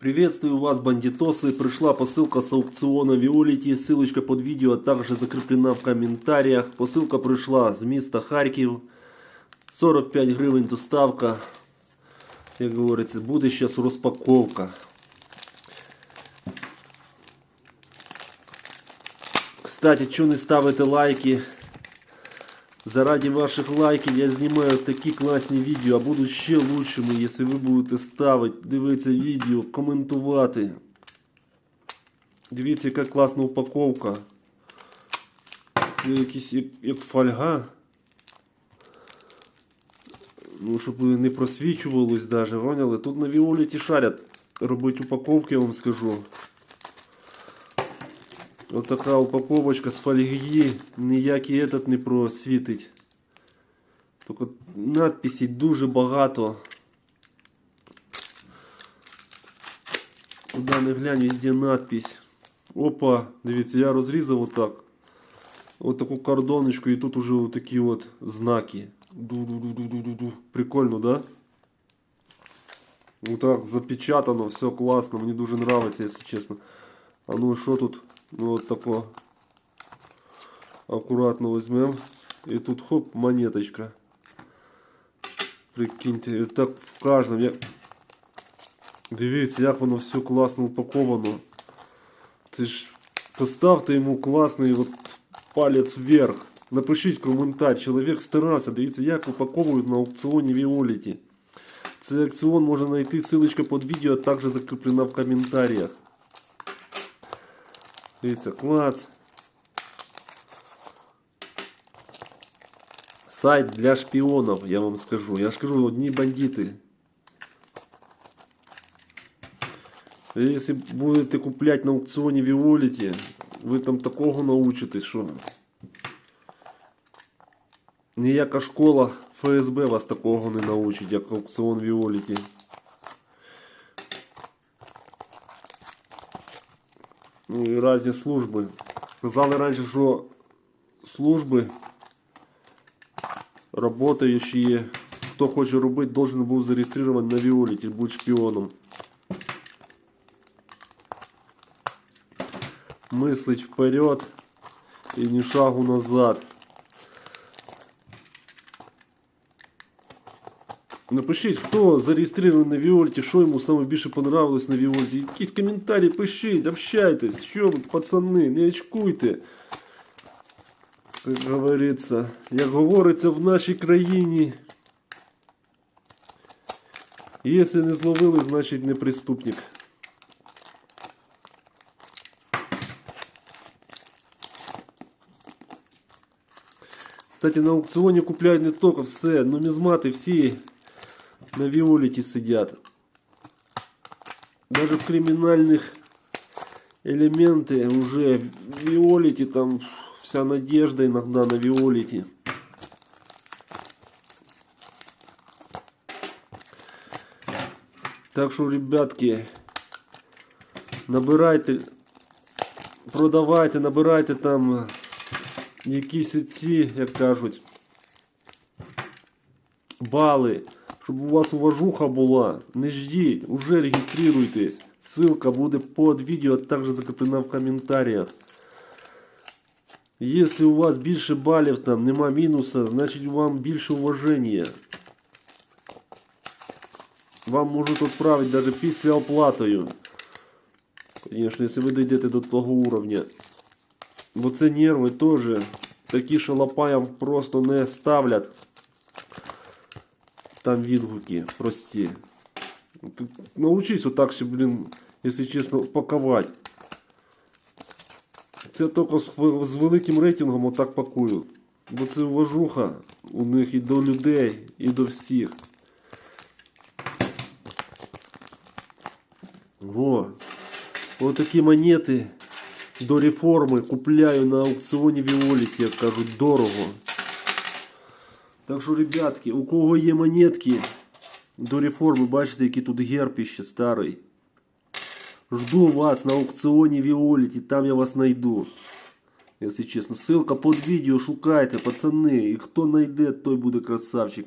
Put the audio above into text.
Приветствую вас, бандитосы. Пришла посылка с аукциона Виолити. Ссылочка под видео также закреплена в комментариях. Посилка прийшла з міста Харків. 45 гривень доставка. Як говориться, буде зараз розпаковка. Кстати, чого не ставите лайки? Заради ваших лайків я знімаю такі класні відео, а будуть ще лучшими, якщо ви будете ставити, дивитися відео, коментувати. Дивіться, яка класна упаковка. Це якісь як, як фольга. Ну, щоб не просвічувалось даже, поняли? Тут на Віоліті шарять робити упаковки, я вам скажу. Ось така упаковочка з фольги, ніякий этот не просвітить. Тільки надписей дуже багато. Куда не глянь, везде надпись. Опа, дивіться, я розрізав отак. От таку кордоночку і тут уже вот такі от знаки. Ду-ду-ду-ду-ду-ду. Прикольно, да? Вот так запечатано, все класно, мені дуже нравится, якщо чесно. А ну що тут? Ну от тако. Акуратно візьмемо. І тут хоп, монеточка. Прикиньте, і так в кожному. Я... Дивіться, як воно все класно упаковано. Це ж поставте йому класний от палець вверх. Напишіть коментар. Чоловік старався. Дивіться, як упаковують на аукціоні Віоліті. Цей аукціон можна знайти, ссылочка під відео, а також закріплена в коментарях. Дивіться, клац. Сайт для шпіонів, я вам скажу. Я ж кажу, одні бандити. Якщо будете купляти на аукціоні Віоліті, ви там такого научитесь, що ніяка школа ФСБ вас такого не научить, як аукціон Віоліті. різні служби. Казали раніше, що служби работающие, хто хоче робити, должен був зареєстрований на Віоліті, бути шпіоном. Мислить вперед і ні шагу назад. Напишіть, хто зареєстрований на Віольті, що йому саме більше понравилось на Віольті. Якісь коментарі пишіть, общайтесь, що ви, пацани, не очкуйте. Як говориться, як говориться в нашій країні. Якщо не зловили, значить не преступник. Кстати, на аукціоні купляють не тільки все, нумізмати всі на Виолите сидят. Даже криминальных элементы уже Виолите там вся надежда иногда на Виолите. Так что, ребятки, набирайте, продавайте, набирайте там якісь ці, як кажуть, бали. Щоб у вас уважуха була. Не ждіть, уже реєструйтесь. Ссылка буде под відео, а також закреплена в коментарях. Якщо у вас більше балів, там нема мінуса, значить вам більше уваження. Вам можуть відправити навіть після оплатою. Звісно, якщо ви дійдете до того уровня. Бо це нерви теж. Такі шалопаям просто не ставлять. Там відгуки прості. Научись отак ще, блін, якщо чесно, пакувати. Це тільки з великим рейтингом отак пакую. Бо це уважуха у них і до людей, і до всіх. Во. Ось такі монети до реформи купляю на аукціоні Віоліті, як кажуть, дорого. Так що, ребятки, у кого є монетки до реформи, бачите, який тут герб іще старий. Жду вас на аукціоні Віоліті, там я вас найду. Якщо чесно. Ссылка под відео, шукайте, пацани. І хто знайде, той буде красавчик.